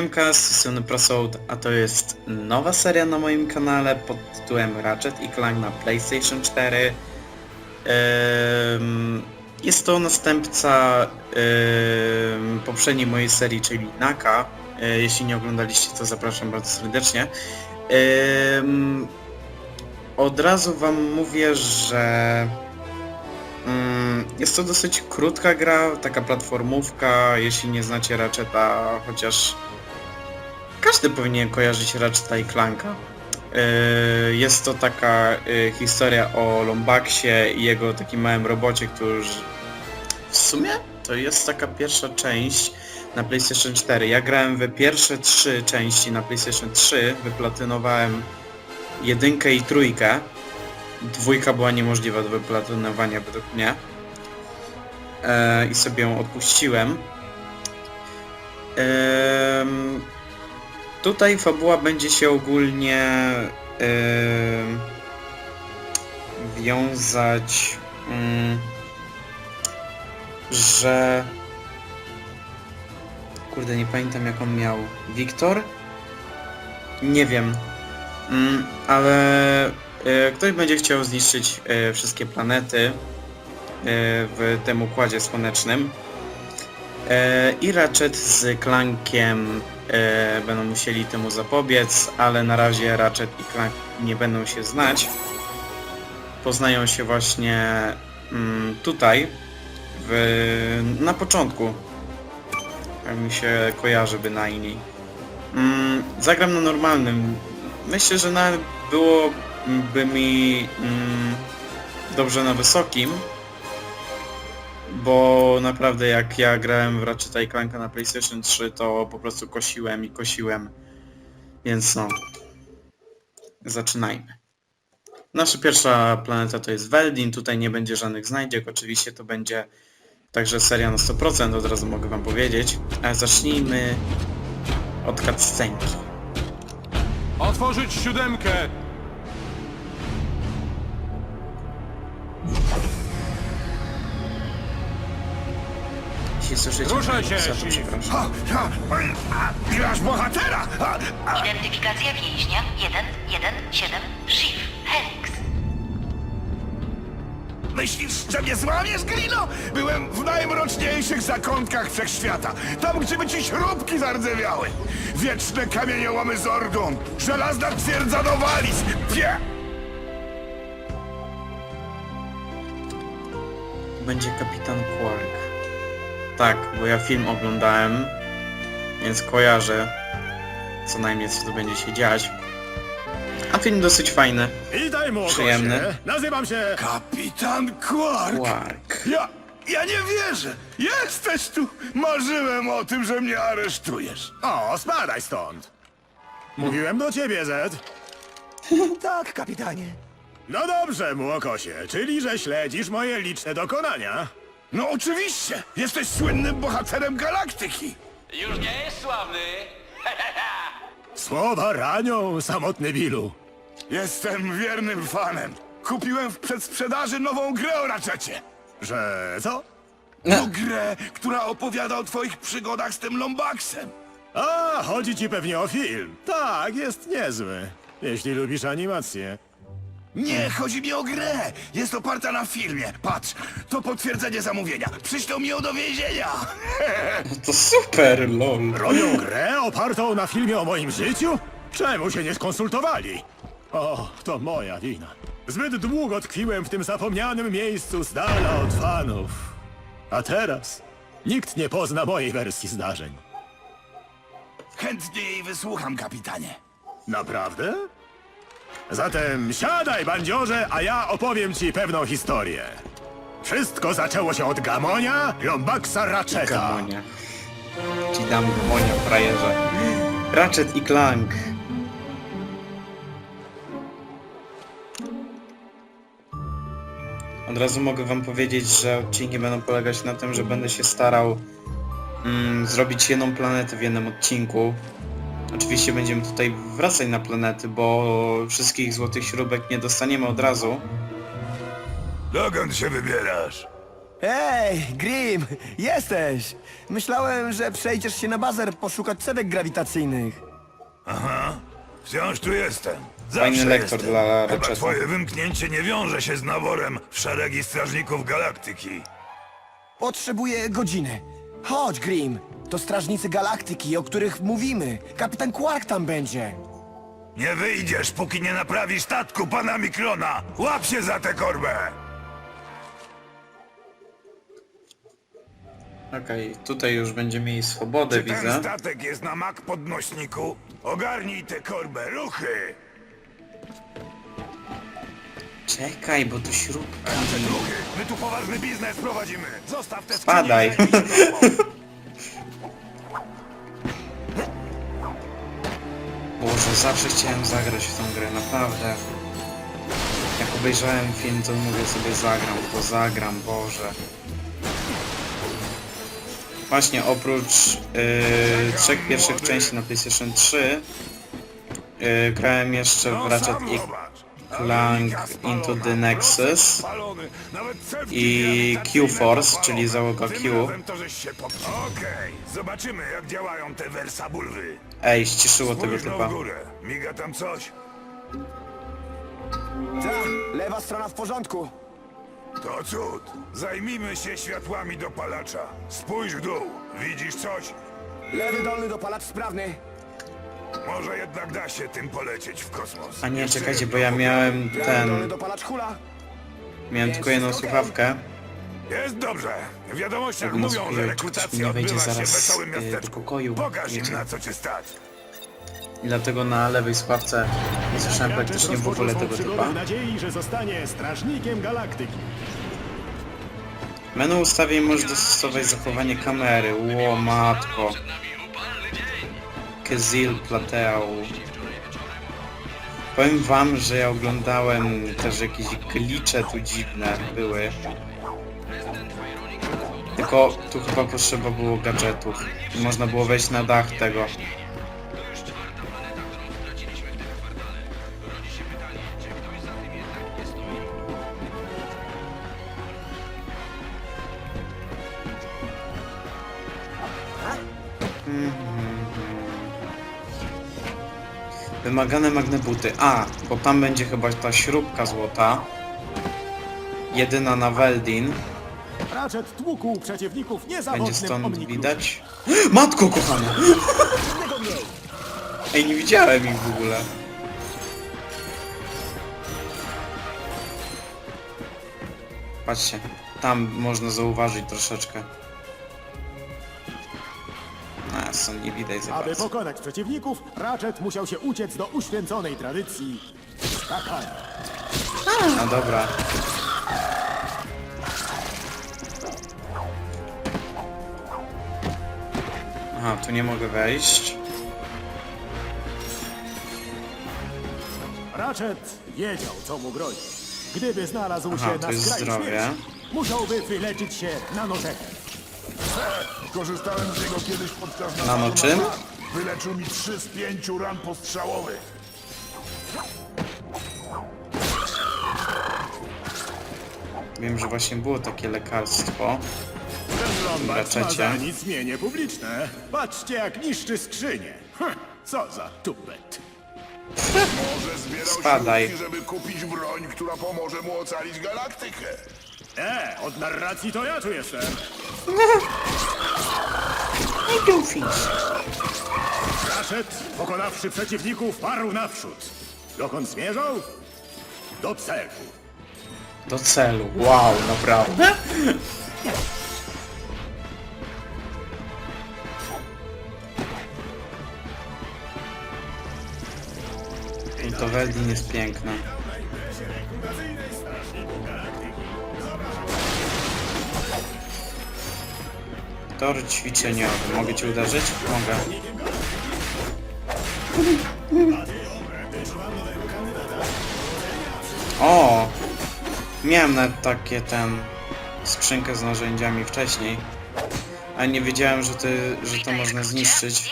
Siemka, z strony Prosold, a to jest nowa seria na moim kanale pod tytułem Ratchet i Clank na PlayStation 4. Em, Jest to następca poprzedniej mojej serii, czyli Naka. E, Jeśli nie oglądaliście, to zapraszam bardzo serdecznie. Od razu wam mówię, że Mm, Jest to dosyć krótka gra, taka platformówka, jeśli nie znacie Ratcheta, chociaż każdy powinien kojarzyć Ratcheta i Clanka. Yy, Jest to taka yy, historia o Lombaxie i jego takim małym robocie, który w sumie to jest taka pierwsza część na PlayStation 4. Ja grałem w pierwsze trzy części na PlayStation 3, wyplatynowałem jedynkę i trójkę. Dwójka była niemożliwa do wyplatynowania według mnie. E, I sobie ją odpuściłem. Em, tutaj fabuła będzie się ogólnie em, wiązać, mm, że... Kurde, nie pamiętam jak on miał. Wiktor? Nie wiem. Mm, ale e, ktoś będzie chciał zniszczyć e, wszystkie planety e, w tym układzie słonecznym. I Ratchet z Clankiem e, będą musieli temu zapobiec, ale na razie Ratchet i Clank nie będą się znać. Poznają się właśnie mm, tutaj, w, na początku. Jak mi się kojarzy bynajmniej. Mm, zagram na normalnym. Myślę, że nawet byłoby mi mm, dobrze na wysokim, bo naprawdę jak ja grałem w Ratcheta i Clanka na PlayStation 3, to po prostu kosiłem i kosiłem. Więc no, zaczynajmy. Nasza pierwsza planeta to jest Weldin, tutaj nie będzie żadnych znajdziek, oczywiście to będzie także seria na 100%, od razu mogę wam powiedzieć. Ale zacznijmy od cutscenki. Otworzyć siódemkę! Jeśli słyszycie Ruszaj mojego się, Chief. przepraszam. Grasz bohatera! A, a, Identyfikacja więźnia 117 Shiv Helix. myślisz, że mnie złamiesz, Grino? Byłem w najmroczniejszych zakątkach wszechświata. Tam, gdzie by ci śrubki zardzewiały. Wieczne kamieniołomy Zordon. Żelazna twierdza do waliz. Pie... Będzie kapitan Quark. Tak, bo ja film oglądałem, więc kojarzę co najmniej co tu będzie się dziać. A film dosyć fajny. Witaj. Przyjemny. Nazywam się... Kapitan Quark. Quark. Ja... Ja nie wierzę! Jesteś tu! Marzyłem o tym, że mnie aresztujesz. O, spadaj stąd. Mówiłem do ciebie, Zed. Tak, kapitanie. No dobrze, młokosie, czyli że śledzisz moje liczne dokonania. No oczywiście! Jesteś słynnym bohaterem galaktyki! Już nie jest sławny! Słowa ranią, samotny Bilu. Jestem wiernym fanem. Kupiłem w przedsprzedaży nową grę o Ratchetie. Że co? To grę, która opowiada o twoich przygodach z tym Lombaxem. A, chodzi ci pewnie o film. Tak, jest niezły. Jeśli lubisz animację. Nie, chodzi mi o grę. Jest oparta na filmie. Patrz, to potwierdzenie zamówienia. Przyślą mi ją do więzienia. To super, lol. Robią grę opartą na filmie o moim życiu? Czemu się nie skonsultowali? O, to moja wina. Zbyt długo tkwiłem w tym zapomnianym miejscu z dala od fanów. A teraz nikt nie pozna mojej wersji zdarzeń. Chętnie jej wysłucham, kapitanie. Naprawdę? Zatem siadaj, bandziorze, a ja opowiem ci pewną historię. Wszystko zaczęło się od Gamonia, Lombaxa Ratcheta. Gamonia. Ci dam Gamonia, frajerze. Ratchet i Clank. Od razu mogę wam powiedzieć, że odcinki będą polegać na tym, że będę się starał mm, zrobić jedną planetę w jednym odcinku. Oczywiście będziemy tutaj wracać na planety, bo wszystkich złotych śrubek nie dostaniemy od razu. Dokąd się wybierasz? Ej, Grim, jesteś! Myślałem, że przejdziesz się na bazer poszukać cewek grawitacyjnych. Wciąż tu jestem. Zawsze Fajny lektor jestem. dla Chyba twoje wymknięcie nie wiąże się z naborem w szeregi strażników galaktyki. Potrzebuję godziny. Chodź, Grim. To strażnicy galaktyki, o których mówimy. Kapitan Quark tam będzie. Nie wyjdziesz, póki nie naprawisz statku pana Mikrona! Łap się za tę korbę! Okej, tutaj już będzie mieli swobodę, Czy ten widzę. statek jest na mak podnośniku? Ogarnij tę korbę, ruchy! Czekaj, bo to śrubka. Ruchy! My tu poważny biznes prowadzimy! Zostaw te Spadaj. skrzynie Boże, zawsze chciałem zagrać w tą grę, naprawdę. Jak obejrzałem film, to mówię sobie zagram, to zagram, Boże. Właśnie, oprócz yy, trzech pierwszych części na PlayStation 3 yy, grałem jeszcze w Ratchet i. Clank Into the Nexus i Q-Force, czyli załoga Q. Okej, zobaczymy jak działają te wersabulwy. Ej, ściszyło tego Spójrz typa. górę. Miga tam coś? Ta, lewa strona w porządku. To cud. Zajmijmy się światłami dopalacza. Spójrz w dół. Widzisz coś? Lewy dolny dopalacz sprawny. Może jednak da się tym polecieć w kosmos. A nie, czekajcie, bo ja miałem Lewy dolny ten... dopalacz hula. Miałem tylko jedną słuchawkę. Jest dobrze. W wiadomościach Trudno mówią, że rekrutacja nie wejdzie odbywa się zaraz, w wesołym y, do miasteczku. pokoju. Pokaż im Wiecie. na co cię stać. I dlatego na lewej słuchawce nie słyszałem praktycznie w ogóle tego typa. w nadziei, że zostanie strażnikiem galaktyki. Menu ustawień możesz dostosować zachowanie kamery. Ło, matko. Kezil Plateu. Powiem wam, że ja oglądałem też jakieś glicze tu dziwne były. Tylko tu chyba potrzeba było gadżetów. Można było wejść na dach tego. Wymagane magnebuty. A, bo tam będzie chyba ta śrubka złota. Jedyna na Weldin. Ratchet tłukł przeciwników Będzie niezawodnym stąd omniklusem. widać. Matko kochana! Ej, nie widziałem ich w ogóle. Patrzcie, tam można zauważyć troszeczkę. A, są nie widać za Aby bardzo. pokonać przeciwników, Ratchet musiał się uciec do uświęconej tradycji skakania. No dobra. Tu nie mogę wejść. Ratchet wiedział, co mu grozi. Gdyby znalazł Aha, się to na jest skraju zdrowie. śmierci, musiałby wyleczyć się nanożetem. Korzystałem z niego kiedyś podczas napadu czym? na bank. Wyleczył mi trzy z pięciu ran postrzałowych. Wiem, że właśnie było takie lekarstwo. Lombard ma za nic mienie publiczne. Patrzcie, jak niszczy skrzynię. Hm, co za tupet. Może zbierał Spadaj. śrubki, żeby kupić broń, która pomoże mu ocalić galaktykę. E, od narracji to ja tu jestem. Ratchet, pokonawszy przeciwników, parł naprzód. Dokąd zmierzał? Do celu. Do celu. Wow, naprawdę? To Weldin jest piękne. Tor ćwiczeniowy. Mogę cię uderzyć? Mogę. O! Miałem nawet takie ten skrzynkę z narzędziami wcześniej, a nie wiedziałem, że, ty, że to można zniszczyć.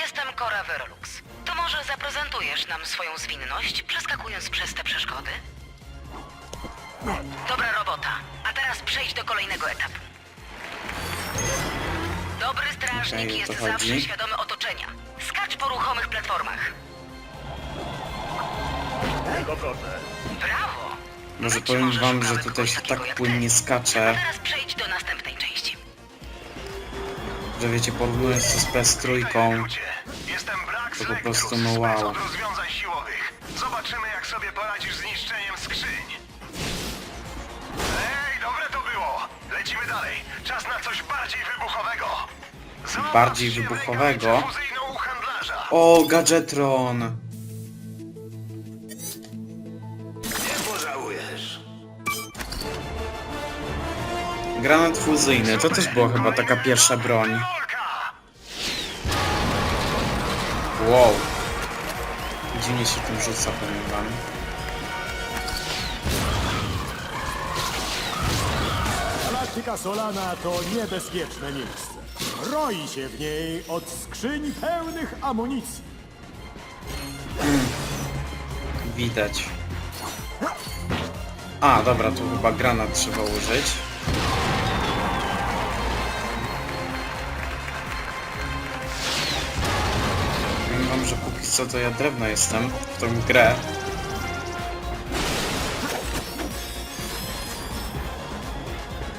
Zwinność, przeskakując przez te przeszkody? Dobra robota. A teraz przejdź do kolejnego etapu. Strażnik Okej, o jest zawsze świadomy otoczenia. Skacz po ruchomych platformach. Tego proszę. Brawo! Może Być powiem może wam, że szukamy tutaj kogoś się takiego tak jak płynnie. A skacze, teraz przejdź do następnej części. że wiecie, porównując to z PS3, Ludzie, jestem Brax To po prostu no wow. rozwiązań dalej. Czas na coś bardziej wybuchowego. Zobaczcie Bardziej wybuchowego? rękawicę fuzyjną u handlarza. O, Gadgetron! Nie pożałujesz. Granat fuzyjny, to też była chyba taka pierwsza broń. Rolka! Wow. Dziwnie się tym rzuca, powiem wam. Galaktyka Solana to niebezpieczne miejsce. Roi się w niej od skrzyń pełnych amunicji. Widać. A, dobra, tu chyba granat trzeba użyć. Wam, że póki co to ja drewno jestem w tą grę.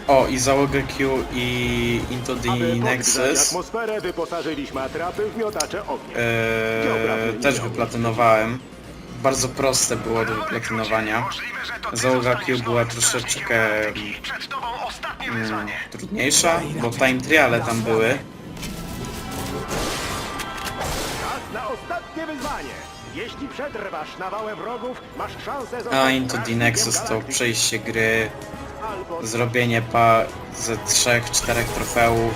O, i załogę Q i Into the Aby podgrzać Nexus atmosferę wyposażyliśmy atrapy w miotacze ognia. Eee, też wyplatynowałem. Bardzo proste było do wyplatynowania. Załoga Q była troszeczkę strażnikiem galaktyki. Przed tobą ostatnie mm, wyzwanie. trudniejsza, bo time triale tam były. Czas na ostatnie wyzwanie. Jeśli przetrwasz nawałę wrogów, masz szansę A Into the strażnikiem Nexus to galaktyki. przejście gry, zrobienie pa ze trzech, czterech trofeów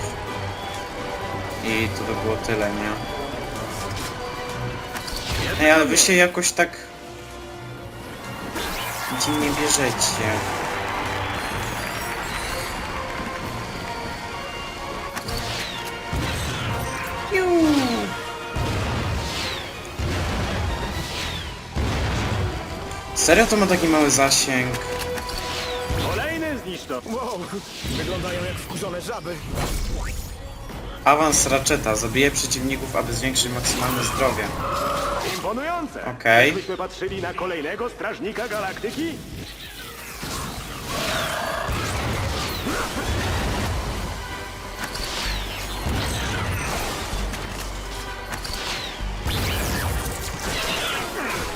i to by było tyle, nie? Ej, ale wy się jakoś tak dziwnie bierzecie. Serio to ma taki mały zasięg? Kolejny zniszczony. Wow, wyglądają jak wkurzone żaby. Awans Ratcheta. Zabije przeciwników, aby zwiększyć maksymalne zdrowie. Imponujące. Okej. Gdybyśmy patrzyli na kolejnego strażnika galaktyki,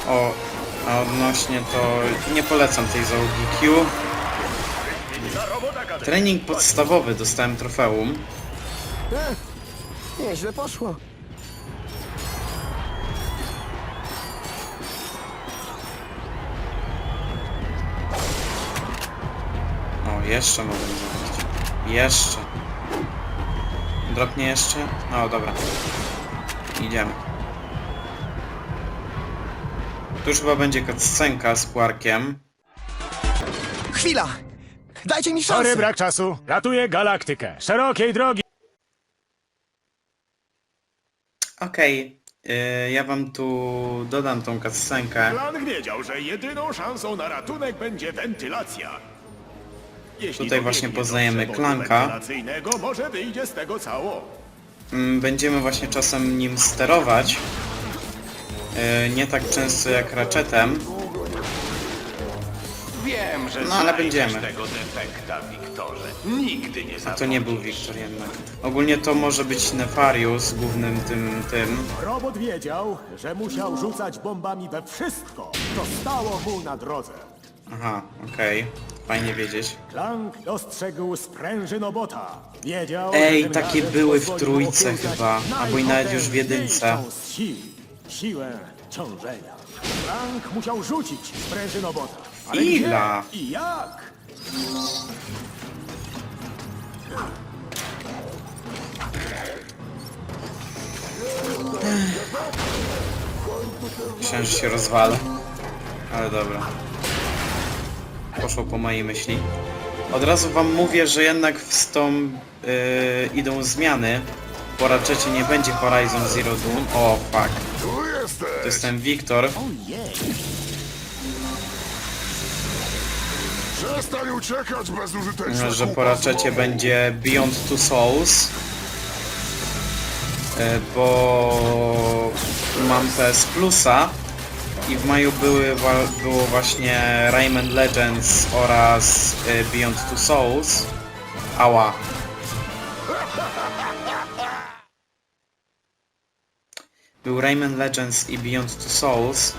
O, a odnośnie to nie polecam tej załogi Q. Trening podstawowy dostałem trofeum. Nieźle poszło. O, jeszcze mogę zrobić. Jeszcze. Dropnie jeszcze? No, dobra. Idziemy. Tu już chyba będzie cutscenka z Quarkiem. Chwila! Dajcie mi Sorry, szansę! brak czasu. Ratuję galaktykę. Szerokiej drogi. Okej. Yy, ja wam tu dodam tą cutscenkę. Plan wiedział, że jedyną szansą na ratunek będzie wentylacja. Jeśli Tutaj dobiegnie właśnie do poznajemy przewodu Klanka. wentylacyjnego, może wyjdzie z tego cało. Mm, Będziemy właśnie czasem nim sterować. Yy, nie tak często jak Ratchetem. Wiem, że No, ale znajdziesz będziemy. tego defekta, Wiktorze. Nigdy nie A to nie był Wiktor jednak. Ogólnie to może być Nefarius, głównym tym, tym. Robot wiedział, że musiał rzucać bombami we wszystko, co stało mu na drodze. Aha, okej. Fajnie wiedzieć. Klank dostrzegł sprężynobota. Wiedział, Ej, że ten takie były w pozwolił trójce okiełzać chyba, albo i nawet już w jedynce. najpotężniejszą z sił. Siłę ciążenia. Klank musiał rzucić sprężynobota. Ale Ila? gdzie i jak? Myślałem, że się rozwalę. Ale dobra. Poszło po mojej myśli. Od razu wam mówię, że jednak z tą yy, idą zmiany. Po raczecie nie będzie Horizon Zero Dawn. O, fuck. Tu jesteś! To jest ten Wiktor. Przestań uciekać bezużytecznie. Że po raczecie będzie Beyond Two Souls. e, bo mam PS Plusa i w maju były, było właśnie Rayman Legends oraz e, Beyond Two Souls. Ała. Był Rayman Legends i Beyond Two Souls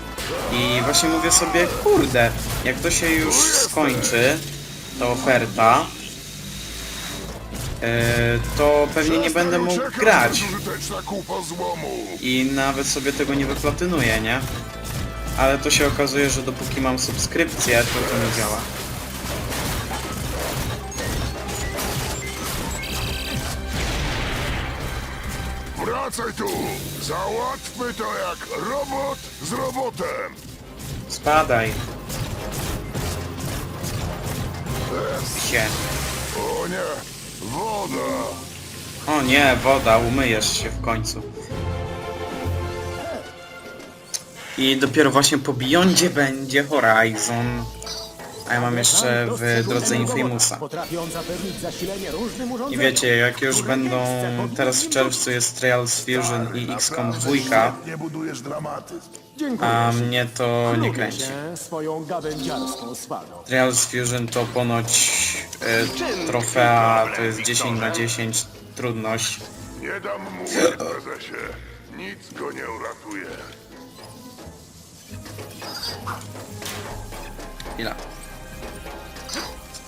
i właśnie mówię sobie, kurde, jak to się już skończy, ta oferta, e, to pewnie nie będę mógł grać i nawet sobie tego nie wyplatynuję, nie? Ale to się okazuje, że dopóki mam subskrypcję, to to nie działa. Wracaj tu! Załatwmy to jak robot z robotem! Spadaj. Się. O nie! Woda! O nie, woda, umyjesz się w końcu. I dopiero właśnie po Beyondzie będzie Horizon. A ja mam jeszcze w drodze Infamousa. I wiecie, jak już będą, teraz w czerwcu jest Trials Fusion i XCOM 2, Nie budujesz dramatyzm. Dziękuję. a mnie to nie kręci. swoją gawędziarską swadą. Trials Fusion to ponoć e, trofea to jest 10 na 10 trudność. Nie dam mu prezesie. Nic go nie uratuje. Chwila.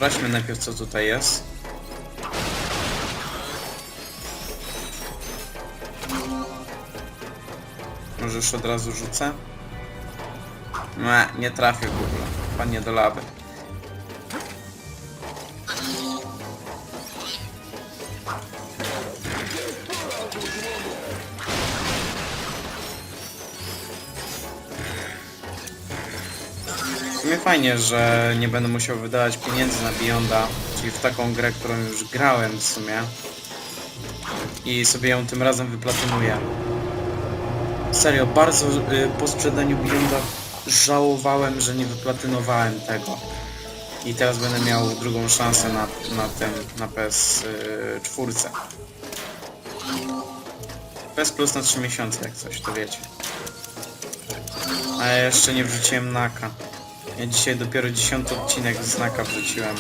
Sprawdźmy najpierw co tutaj jest. Może już od razu rzucę? Nie, nie trafię w ogóle. Panie do lawy. Fajnie, że nie będę musiał wydawać pieniędzy na Beyonda, czyli w taką grę, którą już grałem w sumie. I sobie ją tym razem wyplatynuję. Serio, bardzo y, po sprzedaniu Beyonda żałowałem, że nie wyplatynowałem tego. I teraz będę miał drugą szansę na, na tym, na PS4. PS Plus na 3 miesiące, jak coś, to wiecie. A ja jeszcze nie wrzuciłem Naka. Ja dzisiaj dopiero 10 odcinek z Naka wrzuciłem.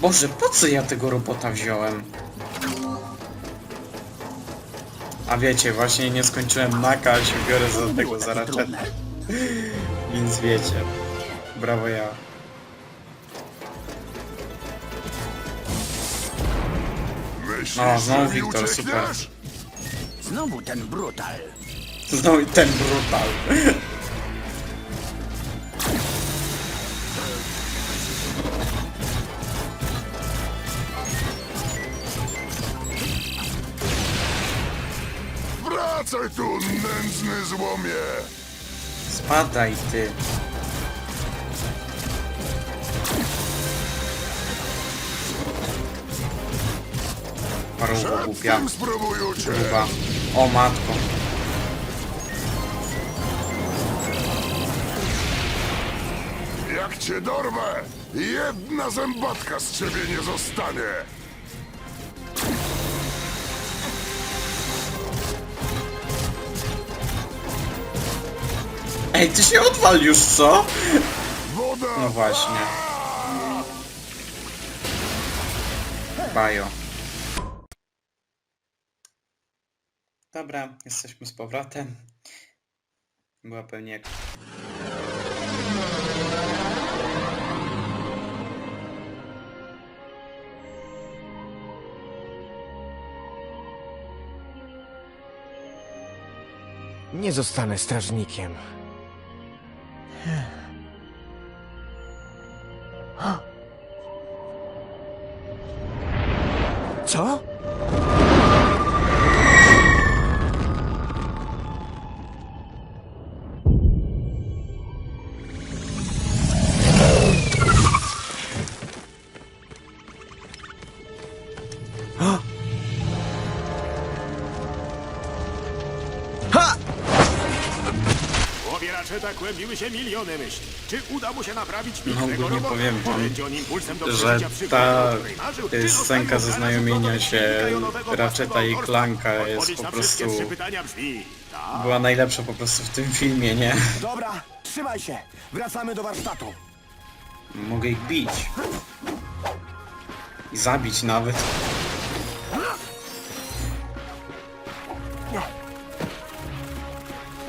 Boże, po co ja tego robota wziąłem? A wiecie, właśnie nie skończyłem Naka, a się biorę za tego, za Ratcheta. Więc wiecie. Brawo ja. No, znowu Wiktor, super. Znowu ten brutal. Znowu ten brutal. Wracaj tu, nędzny złomie! Spadaj ty. Paruwa głupia. Chyba. O matko. Jak cię dorwę, jedna zębatka z ciebie nie zostanie! Ej, ty się odwal już, co? No właśnie. Bajo. Dobra, jesteśmy z powrotem. Była pewnie jak... Nie zostanę strażnikiem. Co? głowie Ratcheta kłębiły się miliony myśli. Czy uda mu się naprawić no, ogólnie powiem wam, że ta scenka zaznajomienia się kilkajonowego Ratcheta i klanka jest po prostu... Tak. Była najlepsza po prostu w tym filmie, nie? Dobra, trzymaj się. Wracamy do warsztatu. Mogę ich bić. I zabić nawet.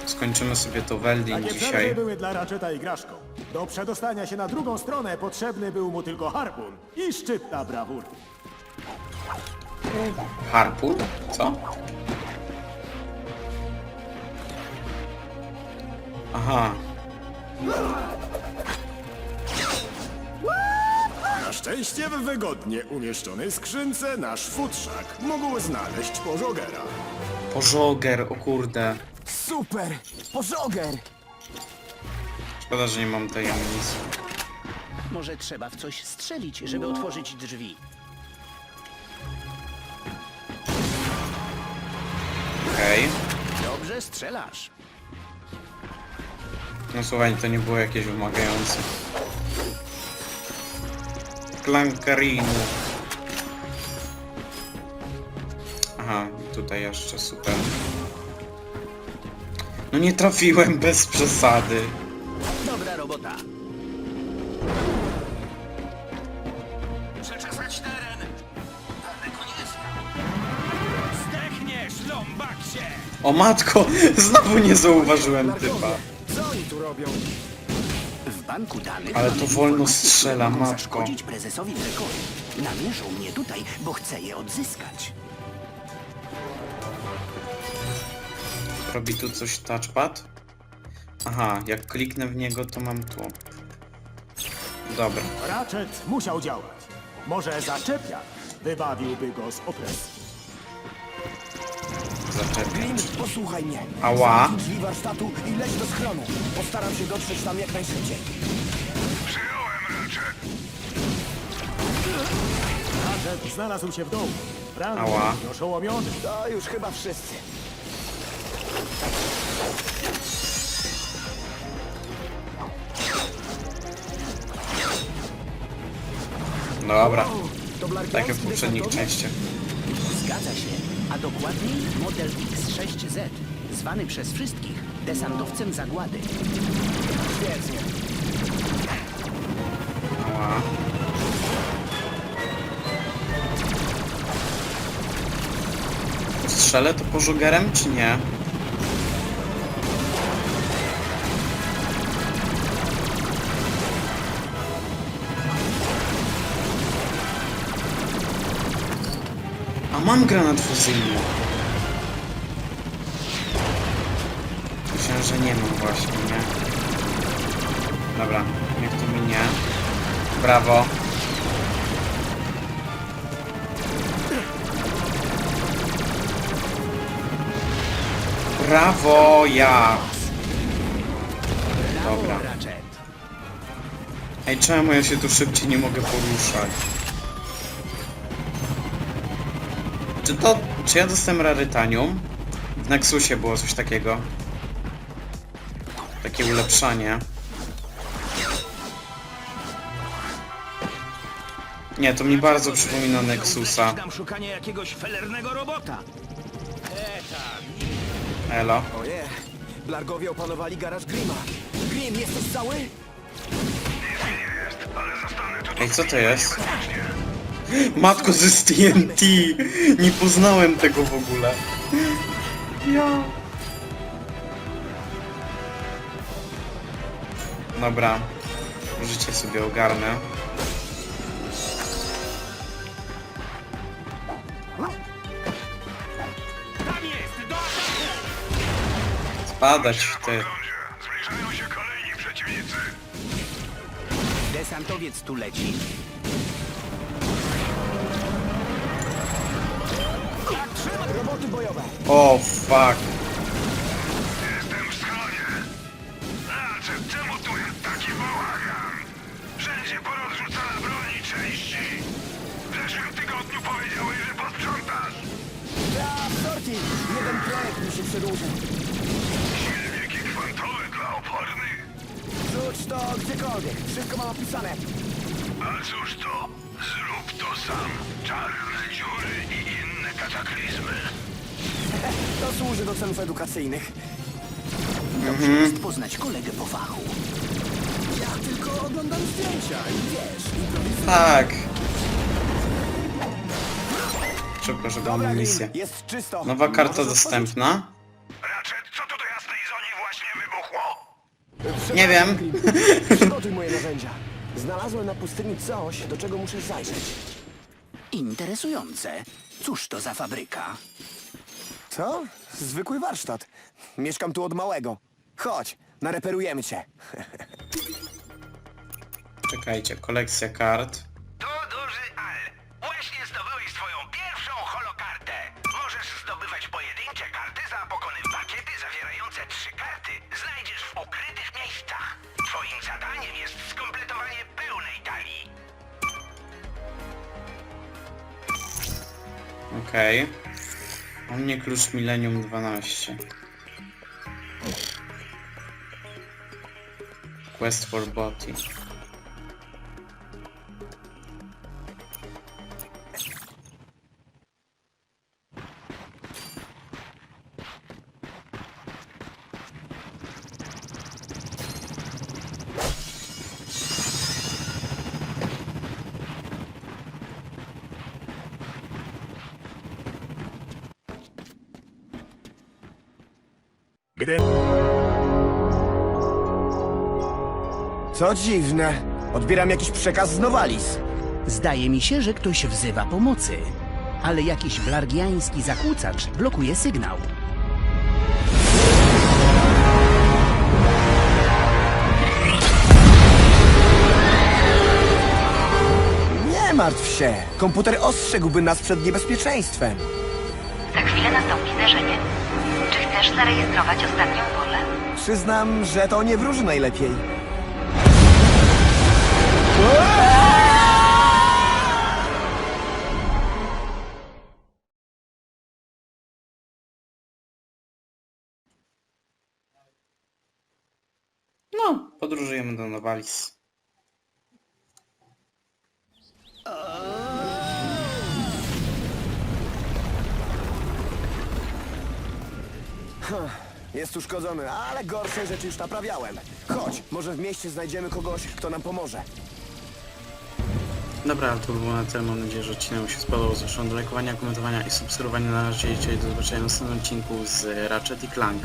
Skończymy sobie to welding Takie dzisiaj. przerwy były dla Ratcheta igraszką. Do przedostania się na drugą stronę potrzebny był mu tylko harpun i szczytna brawura. Harpun? Co? Aha, Na szczęście w wygodnie umieszczonej skrzynce nasz futrzak mógł znaleźć pożogera. pożoger, o kurde. Super! Pożoger! Szkoda, że nie mam tej amunicji. Może trzeba w coś strzelić, żeby otworzyć drzwi. Okej. Dobrze strzelasz. No słuchaj, to nie było jakieś wymagające. Klankarinu. Aha, tutaj jeszcze super. No nie trafiłem bez przesady. Dobra robota. Przeczesać teren! Zdechniesz, lombaksie! O matko, znowu nie zauważyłem typa. Co oni tu robią? W banku danych Ale mamy to wolno informacje, które strzela, mogą matko. zaszkodzić prezesowi. Namierzą mnie tutaj, bo chcę je odzyskać. Robi tu coś touchpad? Aha, jak kliknę w niego, to mam tu. Dobra. Ratchet musiał działać. Może zaczepiak wybawiłby go z opresji. Zaczepię. Grim, posłuchaj mnie. Ała. Zamknij drzwi warsztatu i leć do schronu. Postaram się dotrzeć tam jak najszybciej. Przyjąłem, Ratchet. Ratchet znalazł się w domu. Ranny Ała. i oszołomiony. To już chyba wszyscy. No dobra, tak jak w poprzednich częściach. Zgadza się, a dokładniej model X6Z, zwany przez wszystkich desantowcem zagłady. Świetnie. Ała. Strzelę to pożogerem, czy nie? Mam granat fuzyjny. Myślałem, że nie mam właśnie, nie? Dobra, niech to minie. Brawo. Brawo, ja. Dobra. Ej, czemu ja się tu szybciej nie mogę poruszać? Czy to... Czy ja dostałem rarytanium? W Nexusie było coś takiego. Takie ulepszanie. Nie, to mi bardzo przypomina Nexusa. Dam szukanie jakiegoś felernego robota. Elo. Oje, Blargowie opanowali garaż Grima. Grim, jesteś cały? Ej, co to jest? Matko ze z TNT! Nie poznałem tego w ogóle. Ja. Dobra. Życie sobie ogarnę. Tam jest! Do Spadać w ty. Zbliżają się kolejni przeciwnicy. Desantowiec tu leci. Roboty bojowe. O, fuck. Jestem w schronie. Ratchet, czemu tu jest taki bałagan? Wszędzie porozrzucana broń i części. W zeszłym tygodniu powiedziałeś, że posprzątasz. Ja, sorki, jeden projekt mi się przedłużył. Silniki kwantowe dla oporu. to gdziekolwiek. Wszystko mam opisane. A cóż to? Zrób to sam. Czarne dziury i inne kataklizmy. To służy do celów edukacyjnych. Dobrze jest poznać kolegę po fachu. Ja tylko oglądam zdjęcia i wiesz, improwizuję. Tak. Szybko, żeby Dobra, mam Green, misję. jest czysto. Nowa karta Możesz dostępna. Ratchet, co tu do jasnej zoni właśnie wybuchło? otworzyć. Nie wiem. Przygotuj moje narzędzia. Znalazłem na pustyni coś, do czego muszę zajrzeć. Interesujące. Cóż to za fabryka? Co? Zwykły warsztat. Mieszkam tu od małego. Chodź, nareperujemy cię. Czekajcie, kolekcja kart. Okej. Okay. mnie klucz Millennium 12. Quest for Boty. Co dziwne. Odbieram jakiś przekaz z Nowalis. Zdaje mi się, że ktoś wzywa pomocy. Ale jakiś blargiański zakłócacz blokuje sygnał. Nie martw się. Komputer ostrzegłby nas przed niebezpieczeństwem. Za chwilę nastąpi zdarzenie. Czy chcesz zarejestrować ostatnią wolę? Przyznam, że to nie wróży najlepiej. No, podróżujemy do Nowalis. Jest uszkodzony, ale gorsze rzeczy już naprawiałem. Chodź, może w mieście znajdziemy kogoś, kto nam pomoże. Dobra, to było na tyle. Mam nadzieję, że odcinek się spodobał. Zresztą do lajkowania, komentowania i subskrybowania na razie. i Do zobaczenia w następnym odcinku z Ratchet i Clank.